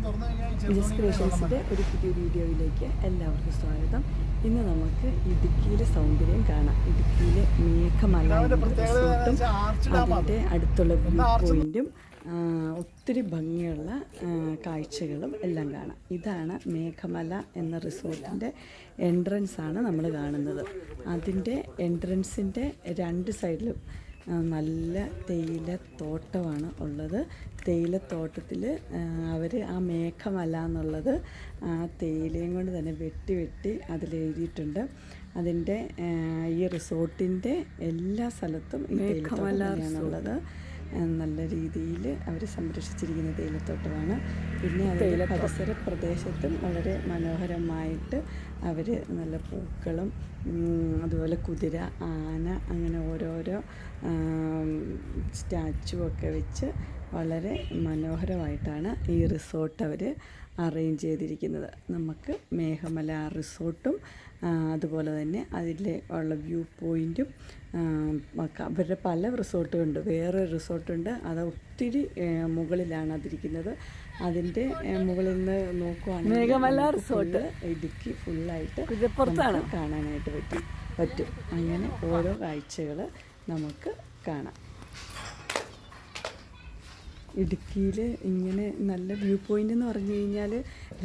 ജസ് ക്രിയേഷൻസിന്റെ ഒരു പുതിയ വീഡിയോയിലേക്ക് എല്ലാവർക്കും സ്വാഗതം. ഇന്ന് നമുക്ക് ഇടുക്കിയിലെ സൗന്ദര്യം കാണാം. ഇടുക്കിയിലെ മേഘമല റിസോർട്ടും അതിന്റെ അടുത്തുള്ള വ്യൂ പോയിന്റും ഒത്തിരി ഭംഗിയുള്ള കാഴ്ചകളും എല്ലാം കാണാം. ഇതാണ് മേഘമല എന്ന റിസോർട്ടിന്റെ എൻട്രൻസ് ആണ് നമ്മൾ കാണുന്നത്. അതിന്റെ എൻട്രൻസിന്റെ രണ്ട് സൈഡിലും നല്ല തേയില തോട്ടമാണ് ഉള്ളത്. തേയിലത്തോട്ടത്തിൽ അവർ ആ മേഘമല എന്നുള്ളത് ആ തേയിലയും കൊണ്ട് തന്നെ വെട്ടി വെട്ടി അതിലെഴുതിയിട്ടുണ്ട് അതിന്റെ ഈ റിസോർട്ടിന്റെ എല്ലാ സ്ഥലത്തും ഈ തേയിലത്തോട്ടമാണുള്ളത് നല്ല രീതിയിൽ അവർ സംരക്ഷിച്ചിരിക്കുന്ന തേയിലത്തോട്ടമാണ്. പിന്നെ അതിന്റെ പരിസര പ്രദേശത്തും വളരെ മനോഹരമായിട്ട് അവർ നല്ല പൂക്കളും അതുപോലെ കുതിര ആന അങ്ങനെ ഓരോരോ സ്റ്റാച്ചു ഒക്കെ വെച്ച് വളരെ മനോഹരമായിട്ടാണ് ഈ റിസോർട്ട് അവർ അറേഞ്ച് ചെയ്തിരിക്കുന്നത്. നമുക്ക് മേഘമല റിസോർട്ടും അതുപോലെ തന്നെ അതിലെ ഉള്ള വ്യൂ പോയിന്റും അവരുടെ പല റിസോർട്ടുമുണ്ട് വേറെ റിസോർട്ടുണ്ട് അത് ഒത്തിരി മുകളിലാണ് അതിരിക്കുന്നത്. അതിന്റെ മുകളിൽ നിന്ന് നോക്കുവാണെങ്കിൽ മേഘമല റിസോർട്ട്. ഇടുക്കി ഫുള്ളായിട്ട് പുറത്താണ് കാണാനായിട്ട് പറ്റും. പറ്റും. അങ്ങനെ ഓരോ കാഴ്ചകൾ നമുക്ക് കാണാം. ഇടുക്കിയിൽ ഇങ്ങനെ നല്ല വ്യൂ പോയിന്റ് എന്ന് പറഞ്ഞു കഴിഞ്ഞാൽ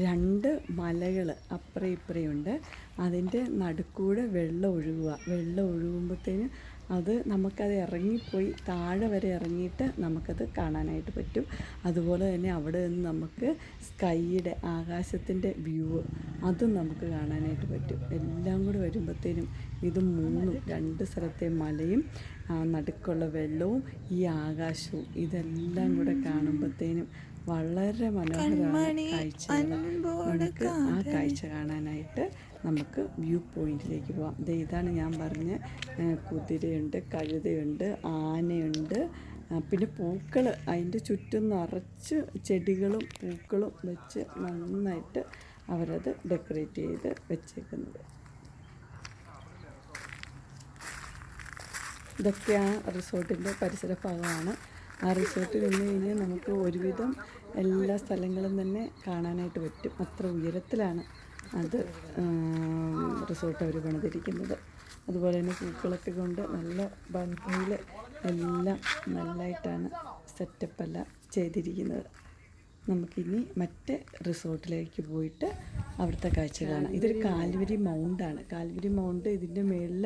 രണ്ട് മലകൾ അപ്പുറം ഇപ്പുറയുണ്ട് അതിന്റെ നടുക്കൂടെ വെള്ളം ഒഴുകുക. വെള്ളം ഒഴുകുമ്പോഴത്തേന് അത് നമുക്കത് ഇറങ്ങിപ്പോയി താഴെ വരെ ഇറങ്ങിയിട്ട് നമുക്കത് കാണാനായിട്ട് പറ്റും. അതുപോലെ തന്നെ അവിടെ നിന്ന് നമുക്ക് സ്കൈയുടെ ആകാശത്തിന്റെ വ്യൂ അതും നമുക്ക് കാണാനായിട്ട് പറ്റും. എല്ലാം കൂടെ വരുമ്പോഴത്തേനും ഇത് മൂന്നും രണ്ട് സ്ഥലത്തെ മലയും ആ നടുക്കുള്ള വെള്ളവും ഈ ആകാശവും ഇതെല്ലാം കൂടെ കാണുമ്പോഴത്തേനും വളരെ മനോഹരമാണ് കാഴ്ച നമുക്ക് ആ കാഴ്ച കാണാനായിട്ട് നമുക്ക് വ്യൂ പോയിന്റിലേക്ക് പോവാം. ദേ ഇതാണ് ഞാൻ പറഞ്ഞ കുതിരയുണ്ട് കഴുതയുണ്ട് ആനയുണ്ട്. പിന്നെ പൂക്കൾ അതിന്റെ ചുറ്റും നിറച്ച് ചെടികളും പൂക്കളും വെച്ച് നന്നായിട്ട് അവരത് ഡെക്കറേറ്റ് ചെയ്ത് വെച്ചേക്കുന്നത്. ഇതൊക്കെ ആ റിസോർട്ടിന്റെ പരിസര ഭാഗമാണ്. ആ റിസോർട്ടിൽ നിന്ന് കഴിഞ്ഞാൽ നമുക്ക് ഒരുവിധം എല്ലാ സ്ഥലങ്ങളും തന്നെ കാണാനായിട്ട് പറ്റും. അത്ര ഉയരത്തിലാണ് അത് റിസോർട്ട് അവർ പണിതിരിക്കുന്നത്. അതുപോലെ തന്നെ പൂക്കളൊക്കെ കൊണ്ട് നല്ല ഭംഗിയിൽ എല്ലാം നല്ലതായിട്ടാണ് സെറ്റപ്പെല്ലാം ചെയ്തിരിക്കുന്നത്. നമുക്കിനി മറ്റേ റിസോർട്ടിലേക്ക് പോയിട്ട് അവിടുത്തെ കാഴ്ച കാണാം ഇതൊരു കാൽവരി മൗണ്ടാണ് കാൽവരി മൗണ്ട് ഇതിന്റെ മുകളിൽ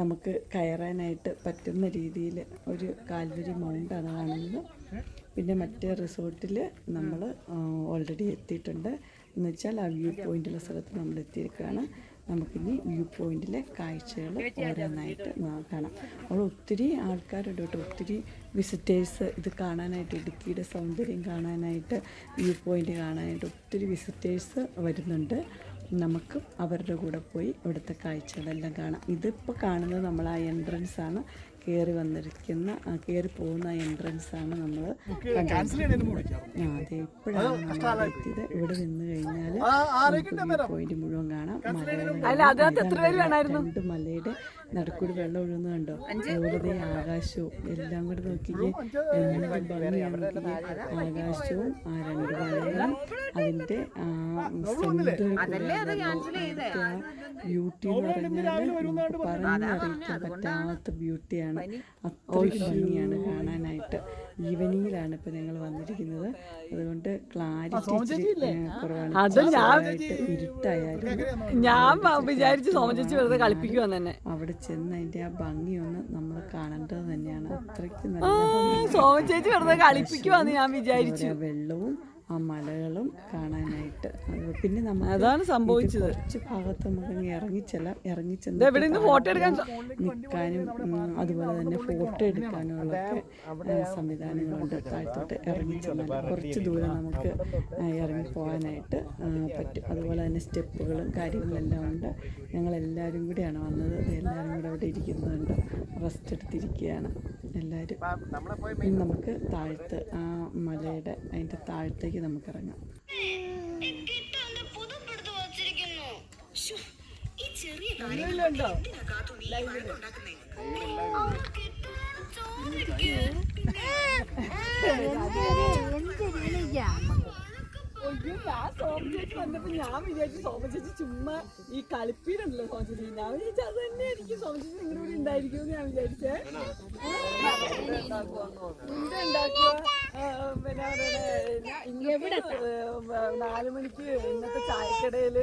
നമുക്ക് കയറാനായിട്ട് പറ്റുന്ന രീതിയിൽ ഒരു കാൽവരി മൗണ്ടാണ് കാണുന്നത്. പിന്നെ മറ്റേ റിസോർട്ടിൽ നമ്മൾ ഓൾറെഡി എത്തിയിട്ടുണ്ട്. എന്ന് വെച്ചാൽ ആ വ്യൂ പോയിന്റുള്ള സ്ഥലത്ത് നമ്മൾ എത്തിയിരിക്കുകയാണ്. നമുക്കിനി വ്യൂ പോയിന്റിലെ കാഴ്ചകൾ ഓരോന്നായിട്ട് കാണാം. അവിടെ ഒത്തിരി ആൾക്കാരുണ്ട് കേട്ടോ. ഒത്തിരി വിസിറ്റേഴ്സ് ഇത് കാണാനായിട്ട് ഇടുക്കിയുടെ സൗന്ദര്യം കാണാനായിട്ട് വ്യൂ പോയിന്റ് കാണാനായിട്ട് ഒത്തിരി വിസിറ്റേഴ്സ് വരുന്നുണ്ട്. നമുക്ക് അവരുടെ കൂടെ പോയി ഇവിടുത്തെ കാഴ്ചകളെല്ലാം കാണാം. ഇതിപ്പോൾ കാണുന്നത് നമ്മൾ ആ എൻട്രൻസ് ആണ്. കയറി വന്നിരിക്കുന്ന കേറി കയറി പോകുന്ന എൻട്രൻസ് ആണ് നമ്മൾ അതെ ഇപ്പോഴാണ് നമ്മൾ എത്തിയത്? ഇവിടെ നിന്ന് കഴിഞ്ഞാൽ പോയിന്റ് മുഴുവൻ കാണാം. രണ്ട് മലയുടെ നടുക്കൂടി വെള്ളം ഒഴുകുന്ന കണ്ടോ? അതുപോലെ ആകാശവും എല്ലാം കൂടി നോക്കിക്കേ ആകാശവും ആ രണ്ട് മലകളും അതിന്റെ ബ്യൂട്ടി പറഞ്ഞാൽ പറഞ്ഞറിയിക്കാൻ പറ്റാത്ത ബ്യൂട്ടിയാണ് അത്രയും ഭംഗിയാണ് കാണാനായിട്ട്. ഈവനിങ്ങിലാണ് ഇപ്പൊ ഞങ്ങൾ വന്നിരിക്കുന്നത്. അതുകൊണ്ട് ക്ലാരിറ്റി ഞാൻ- ഇരുട്ടായാലും വിചാരിച്ചു സോമചേച്ചി വെറുതെ കളിപ്പിക്കുക തന്നെ. അവിടെ ചെന്ന് അതിന്റെ ആ ഭംഗി ഒന്ന് നമ്മൾ കാണേണ്ടത് തന്നെയാണ്. അത്രയ്ക്ക് നല്ല. സോമചേച്ചി വെറുതെ കളിപ്പിക്കുവാന്ന് ഞാൻ വിചാരിച്ചു. വെള്ളവും ആ മലകളും കാണാനായിട്ട്. പിന്നെ നമ്മൾ അതാണ് സംഭവിച്ചത്. കുറച്ച് ഭാഗത്ത് നമുക്ക് ഇറങ്ങിച്ചല്ല ഇറങ്ങിച്ചെന്ന് എവിടെ നിന്ന് ഫോട്ടോ എടുക്കാൻ സ- നിൽക്കാനും അതുപോലെ തന്നെ ഫോട്ടോ എടുക്കാനുള്ള സംവിധാനങ്ങളുണ്ട്. താഴ്ത്തോട്ട് ഇറങ്ങിച്ചെന്നാൽ കുറച്ച് ദൂരം നമുക്ക് ഇറങ്ങിപ്പോകാനായിട്ട് ഇറങ്ങി പോകാനായിട്ട് പറ്റും. അതുപോലെ തന്നെ സ്റ്റെപ്പുകളും കാര്യങ്ങളെല്ലാം ഉണ്ട്. ഞങ്ങളെല്ലാവരും കൂടിയാണ് വന്നത്. എല്ലാവരും കൂടെ അവിടെ ഇരിക്കുന്നുണ്ട്. റെസ്റ്റ് എടുത്തിരിക്കുകയാണ് എല്ലാവരും നമുക്ക് താഴ്ത്ത് ആ മലയുടെ അതിന്റെ താഴത്തേക്ക് നമുക്ക് ഇറങ്ങാം ഞാൻ വിചാരിച്ചു സോമ ചേച്ചി ചുമ്മാ ഈ കളിപ്പീരുണ്ടല്ലോ സോമ ചേച്ചി. ഞാൻ വിചാരിച്ചു അത് തന്നെ എനിക്ക് സോമ ചേച്ചി നിങ്ങളുടെ കൂടെ ഉണ്ടായിരിക്കും ഞാൻ വിചാരിച്ചേ ഉണ്ടാക്കുക പിന്നെ നാലു മണിക്ക് ഇന്നത്തെ ചായക്കടയിൽ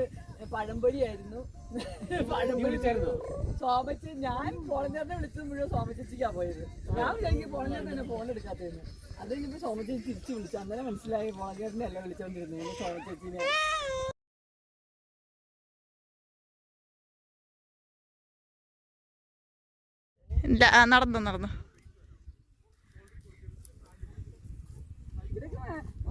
പഴംപൊരിയായിരുന്നു. പഴംപൊരി സോമച്ച ഞാൻ പോളഞ്ഞാറിനെ വിളിച്ചത് മുഴുവൻ സോമച്ചേച്ചിക്കാ പോയത്. ഞാൻ വിചാരിക്കും പോളഞ്ഞാറിന് ഫോൺ എടുക്കാത്തതിന് അത് കഴിഞ്ഞപ്പോ സോമച്ചേച്ചി തിരിച്ചു വിളിച്ചു. അന്നേരം മനസ്സിലായി പോളഞ്ഞാറിനെ അല്ല വിളിച്ചോണ്ടിരുന്നു സോമച്ചേച്ചിനെ നടന്നു നടന്നു ഇതൊക്കെ നടക്കാനുള്ള ഇതൊക്കെ ഉണ്ട്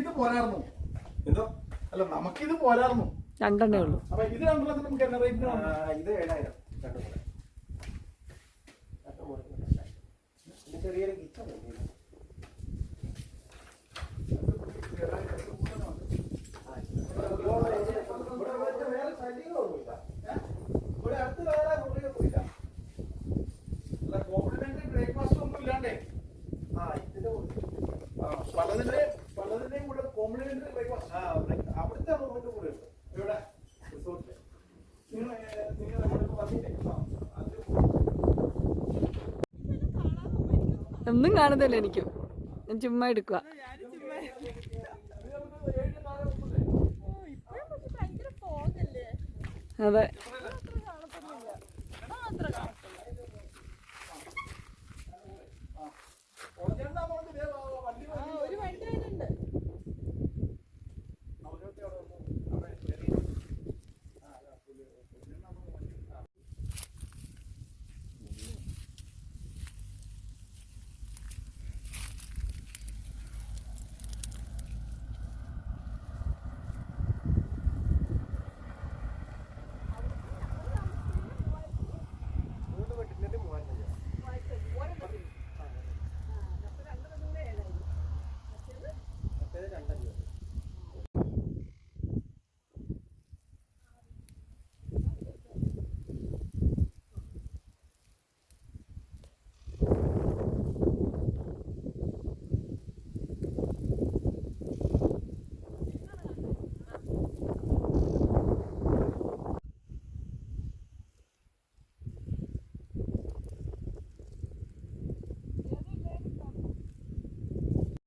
നമുക്കിത് പോരായിരുന്നു. എന്തോ? അല്ല നമുക്കിത് പോരായിരുന്നു. രണ്ടെണ്ണേ ഉള്ളൂ. അപ്പൊ ഇത് രണ്ടെണ്ണത്തിന് നമുക്ക് എന്ന റേറ്റ് ഇത് ഏഴായിരം. രണ്ടും കൂടെ ഏഴായിരം. ഇത് ചെറിയൊരു കിച്ചൺ ഉണ്ട്. വേറെ ശല്യങ്ങളൊന്നുമില്ല ഏ? ഇവിടെ അടുത്ത് വേറെ മുറിയൊന്നുമില്ല അല്ല കോംപ്ലിമെന്ററി ബ്രേക്ക്ഫാസ്റ്റ് ഒന്നും ഇല്ലാണ്ടേ ആ, ഇതിന്റെ കൂടെ. ആ, പലതിന്റെ പലതിന്റെയും കൂടെ കോംപ്ലിമെന്ററി ബ്രേക്ക്ഫാസ്റ്റ് ആ, ബ്രേക്ക്- അവിടുത്തെ റൂമിന്റെ കൂടെ ഉണ്ട് ഇവിടെ റിസോർട്ടിൽ നിങ്ങൾ നിങ്ങൾ നമ്മളിപ്പോ വന്നില്ലേ ആ, അതിൽ ഒന്നും കാണുന്നില്ല എനിക്ക്. ഞാൻ ചുമ്മാ എടുക്കുക അതെ.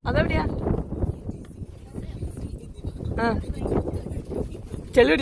അതെവിടെയാ? ആ. ചെളി